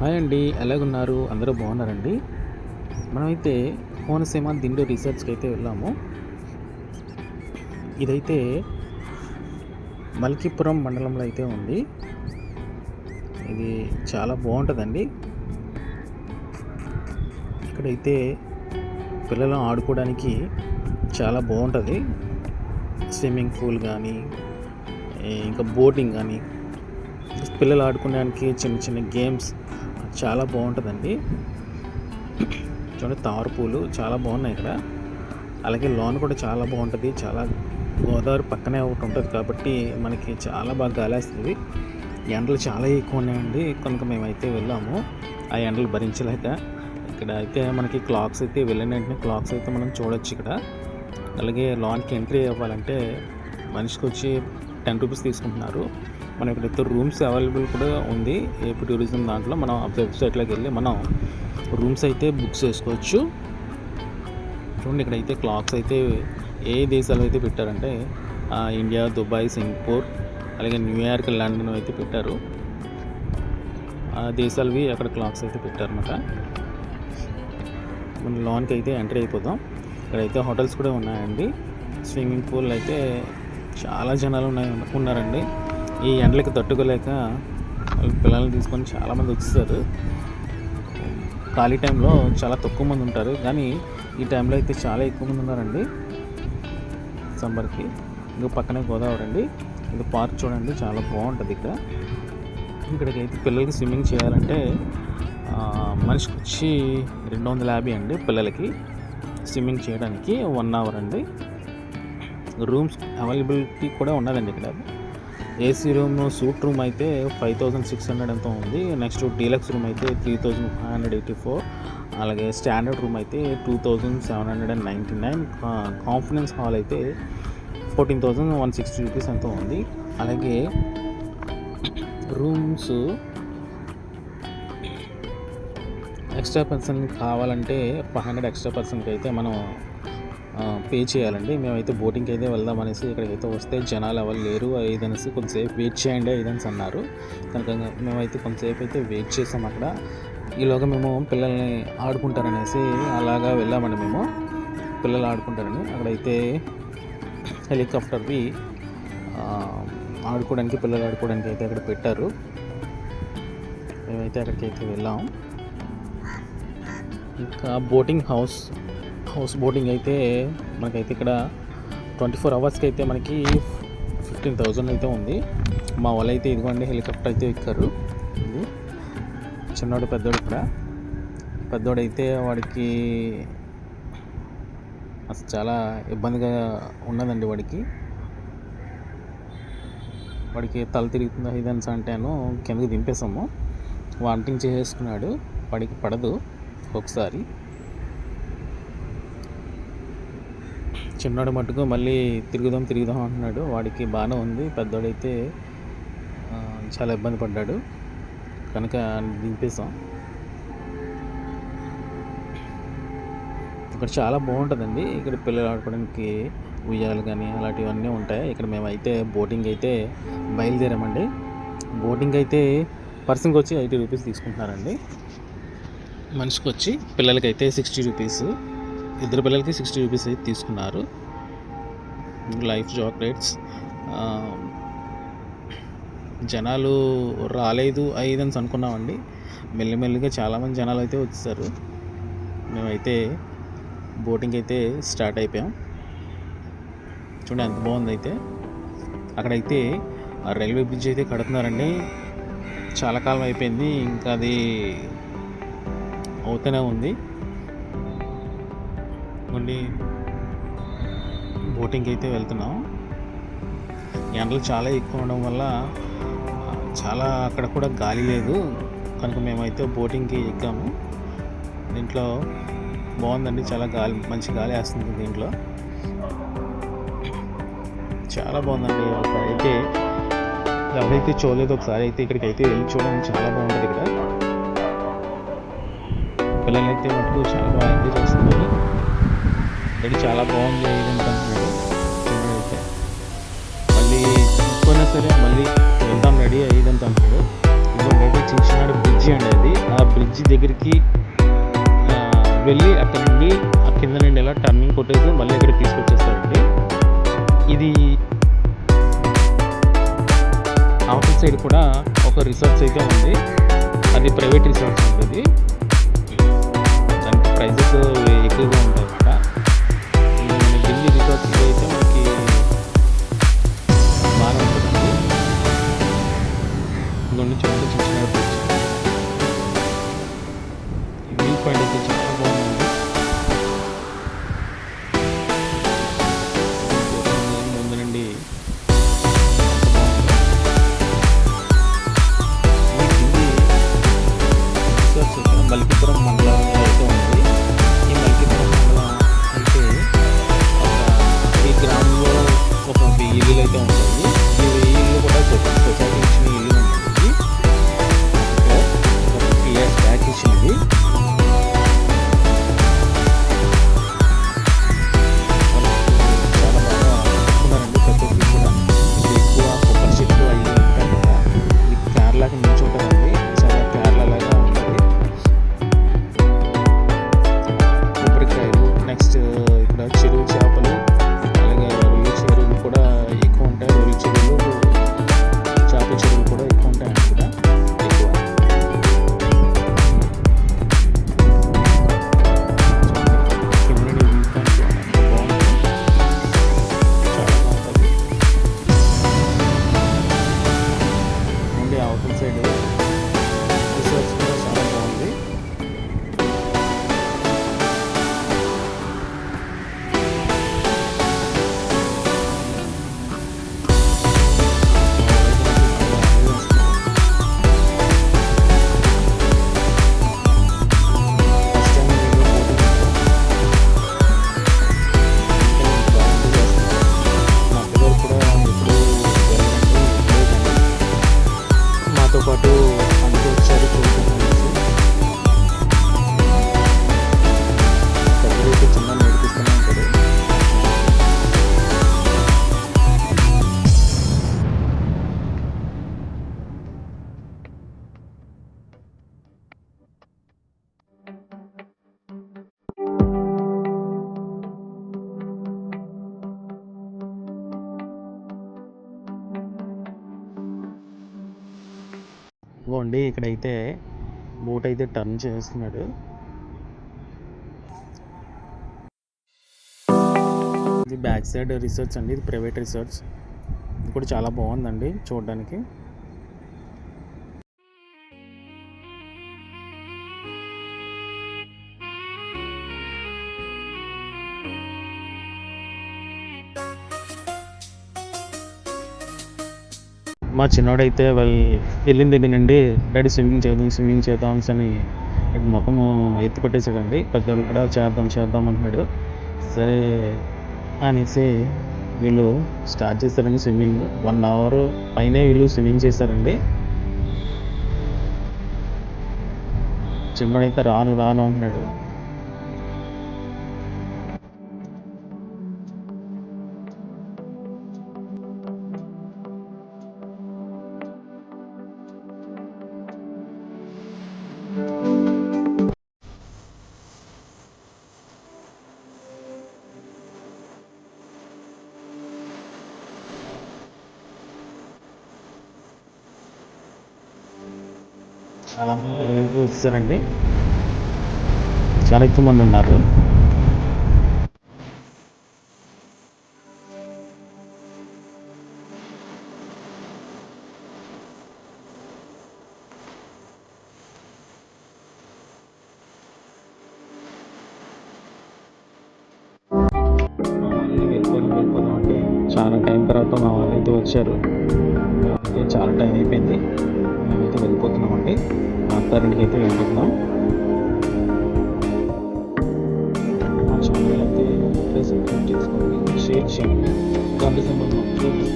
Hi అండి ఎలాగున్నారు? అందరూ బాగున్నారండి? మనమైతే కోనసీమ దిండు రీసెర్చ్కి అయితే వెళ్ళాము. ఇదైతే మల్కీపురం మండలంలో అయితే ఉంది. ఇది చాలా బాగుంటుందండి. ఇక్కడైతే పిల్లలు ఆడుకోవడానికి చాలా బాగుంటుంది. స్విమ్మింగ్ పూల్ కానీ ఇంకా బోటింగ్ కానీ పిల్లలు ఆడుకోవడానికి చిన్న చిన్న గేమ్స్ చాలా బాగుంటుందండి. చూడండి తామర పూలు చాలా బాగున్నాయి ఇక్కడ. అలాగే లోన్ కూడా చాలా బాగుంటుంది. చాలా గోదావరి పక్కనే ఒకటి ఉంటుంది కాబట్టి మనకి చాలా బాగా గాలేస్తుంది. ఎండలు చాలా ఎక్కువ ఉన్నాయండి. కనుక మేమైతే వెళ్ళాము. ఆ ఎండలు భరించలేక ఇక్కడ అయితే మనకి క్లాక్స్ అయితే వెళ్ళిన వెంటనే క్లాక్స్ అయితే మనం చూడొచ్చు ఇక్కడ. అలాగే లోన్కి ఎంట్రీ అవ్వాలంటే మనిషికి వచ్చి టెన్ రూపీస్ తీసుకుంటున్నారు. మన ఇక్కడైతే రూమ్స్ అవైలబుల్ కూడా ఉంది. ఏపీ టూరిజం దాంట్లో మనం వెబ్సైట్లోకి వెళ్ళి మనం రూమ్స్ అయితే బుక్ చేసుకోవచ్చు. చూడండి ఇక్కడైతే క్లాక్స్ అయితే ఏ దేశాలు అయితే పెట్టారంటే ఇండియా దుబాయ్ సింగపూర్ అలాగే న్యూయార్క్ లండన్ అయితే పెట్టారు. ఆ దేశాలవి అక్కడ క్లాక్స్ అయితే పెట్టారన్నమాట. మన లోన్కి అయితే ఎంట్రీ అయిపోతాం ఇక్కడైతే హోటల్స్ కూడా ఉన్నాయండి. స్విమ్మింగ్ పూల్ అయితే చాలా జనాలు ఉన్నాయి ఉన్నారండి ఈ ఎండలకి తట్టుకోలేక పిల్లల్ని తీసుకొని చాలామంది వచ్చేసారు. ఖాళీ టైంలో చాలా తక్కువ మంది ఉంటారు. కానీ ఈ టైంలో అయితే చాలా ఎక్కువ మంది ఉన్నారండి. సమ్మర్కి. ఇంకా పక్కనే గోదావరి అండి. ఇది పార్క్ చూడండి చాలా బాగుంటుంది ఇక్కడ. ఇక్కడికి అయితే పిల్లలకి స్విమ్మింగ్ చేయాలంటే మనిషికి వచ్చి రెండు వందల యాభై అండి పిల్లలకి. స్విమ్మింగ్ చేయడానికి వన్ అవర్ అండి. రూమ్స్ అవైలబిలిటీ కూడా ఉన్నదండి ఇక్కడ. ఏసీ రూమ్ సూట్ రూమ్ అయితే ఫైవ్ థౌజండ్ సిక్స్ హండ్రెడ్ ఎంతో ఉంది. నెక్స్ట్ డీలక్స్ రూమ్ అయితే three thousand five hundred eighty four. అలాగే స్టాండర్డ్ రూమ్ అయితే two thousand seven hundred and ninety nine. Confidence hall అయితే fourteen thousand one sixty rupees ఎంతో ఉంది. అలాగే రూమ్స్ ఎక్స్ట్రా పర్సన్ కావాలంటే ఫైవ్ హండ్రెడ్ ఎక్స్ట్రా పర్సన్కి అయితే మనం పే చేయాలండి. మేమైతే బోటింగ్కి అయితే వెళ్దాం అనేసి ఇక్కడికైతే వస్తే జనాలు ఎవరు లేరు ఇది అనేసి కొంతసేపు వెయిట్ చేయండి ఇదనేసి అన్నారు. కనుక మేమైతే కొంతసేపు అయితే వెయిట్ చేసాం అక్కడ. ఈలోగా మేము పిల్లల్ని ఆడుకుంటారనేసి అలాగా వెళ్ళామండి మేము. పిల్లలు ఆడుకుంటారని. అక్కడైతే హెలికాప్టర్వి ఆడుకోవడానికి పిల్లలు ఆడుకోవడానికి అయితే అక్కడ పెట్టారు. మేమైతే అక్కడికి అయితే వెళ్ళాం. ఇంకా బోటింగ్ హౌస్ హౌస్ బోటింగ్ అయితే మనకైతే ఇక్కడ ట్వంటీ ఫోర్ అవర్స్కి అయితే మనకి ఫిఫ్టీన్ థౌజండ్ అయితే ఉంది. మా వాళ్ళు అయితే ఇదిగోండి హెలికాప్టర్ అయితే ఎక్కారు. ఇది చిన్నోడు పెద్దోడు ఇక్కడ. పెద్దోడైతే వాడికి అసలు చాలా ఇబ్బందిగా ఉన్నదండి వాడికి. వాడికి తల తిరుగుతుందా ఇదన్స్ అంటేను కిందకి దింపేసాము వాంటింగ్ చేసేసుకున్నాడు. వాడికి పడదు. ఒకసారి చిన్నోడు మటుకు మళ్ళీ తిరుగుదాం తిరుగుదాం అంటున్నాడు. వాడికి బాగానే ఉంది. పెద్దోడైతే చాలా ఇబ్బంది పడ్డాడు. కనుక దింపేసాం ఇక్కడ చాలా బాగుంటుందండి. ఇక్కడ పిల్లలు ఆడుకోవడానికి ఉయ్యాలు కానీ అలాంటివన్నీ ఉంటాయి. ఇక్కడ మేమైతే బోటింగ్ అయితే బయలుదేరామండి. బోటింగ్ అయితే పర్సన్కి వచ్చి ఎయిటీ రూపీస్ తీసుకుంటున్నారండి. మనిషికి వచ్చి పిల్లలకైతే సిక్స్టీ రూపీస్. ఇద్దరు పిల్లలకి సిక్స్టీ రూపీస్ అయితే తీసుకున్నారు. Life chocolates. జనాలు రాలేదు ఐదన్స్ అనుకున్నామండి. మెల్లిమెల్లిగా చాలామంది జనాలు అయితే వచ్చేసారు మేమైతే బోటింగ్ అయితే స్టార్ట్ అయిపోయాం. చూడండి ఎంత బాగుంది అయితే. అక్కడైతే ఆ రైల్వే బ్రిడ్జ్ అయితే కడుతున్నారండి. చాలా కాలం అయిపోయింది. ఇంకా అది అవుతూనే ఉంది. మళ్ళీ బోటింగ్కి అయితే వెళ్తున్నాం. ఎండలు చాలా ఎక్కువ ఉండడం వల్ల చాలా అక్కడ కూడా గాలి లేదు. కనుక మేమైతే బోటింగ్కి ఎక్కాము. దీంట్లో బాగుందండి చాలా గాలి మంచి గాలి వేస్తుంది దీంట్లో. చాలా బాగుందండి. అయితే ఎవరైతే చూడలేదు ఒకసారి అయితే ఇక్కడికి అయితే వెళ్ళి చూడడం. చాలా బాగుంటుంది ఇక్కడ. పిల్లలైతే అయితే మటుకు చాలా బాగా ఇక్కడ చాలా బాగుంది ఇది అంటున్నాడు మళ్ళీ ఇంకొన్నా సరే మళ్ళీ వెళ్దాం రెడీ అయ్యేదంత అంటాడు ఇంకొకటి చిన్న చిన్న బ్రిడ్జి అండి అది. ఆ బ్రిడ్జ్ దగ్గరికి వెళ్ళి అక్కడ నుండి ఆ కింద నుండి ఎలా టర్నింగ్ కొట్టేసి మళ్ళీ ఇక్కడ తీసుకొచ్చేస్తారండి. ఇది ఆఫీస్ సైడ్ కూడా ఒక రిసార్ట్స్ అయితే ఉంది. అది ప్రైవేట్ రిసార్ట్స్ ఉంటుంది దానికి ప్రైజెస్ ఎక్కువగా ఉంటాయి. ఇంకొన్ని చోట్ల చిన్న చిన్న ఈ వ్యూ పాయింట్ అయితే చాలా బాగుంది ముందు నుండి మల్కీపురం ఇదిగోండి ఇక్కడైతే బోట్ అయితే టర్న్ చేస్తున్నాడు. ఇది బ్యాక్ సైడ్ రిసర్చ్ అండి ఇది ప్రైవేట్ రిసర్చ్ ఇది కూడా చాలా బాగుందండి చూడడానికి. మా చిన్నోడైతే వెళ్ళిన దగ్గర నుండి డాడీ స్విమ్మింగ్ చేద్దాం స్విమ్మింగ్ చేద్దాం అని ఇక ఎత్తి పెట్టేసాడండి పెద్దోడు కూడా చేద్దాం చేద్దాం అంటున్నాడు. సరే అనేసి వీళ్ళు స్టార్ట్ చేస్తారండి స్విమ్మింగ్. వన్ అవర్ పైనే వీళ్ళు స్విమ్మింగ్ చేశారండి చిన్నోడైతే రాను రాను అంటున్నాడు. చాలా చూస్తారండి చాలా ఎక్కువ మంది ఉన్నారు. అంటే చాలా టైం తర్వాత మా వాళ్ళు అయితే వచ్చారు. చాలా టైం అయిపోయింది. మేమైతే వెళ్ళిపోతున్నామండి. అత్తారింటికి అయితే వెళ్ళిపోతున్నాం. మా ఛానల్ అయితే సబ్స్క్రైబ్ చేసుకోండి షేర్ చేయండి. గంట చూడండి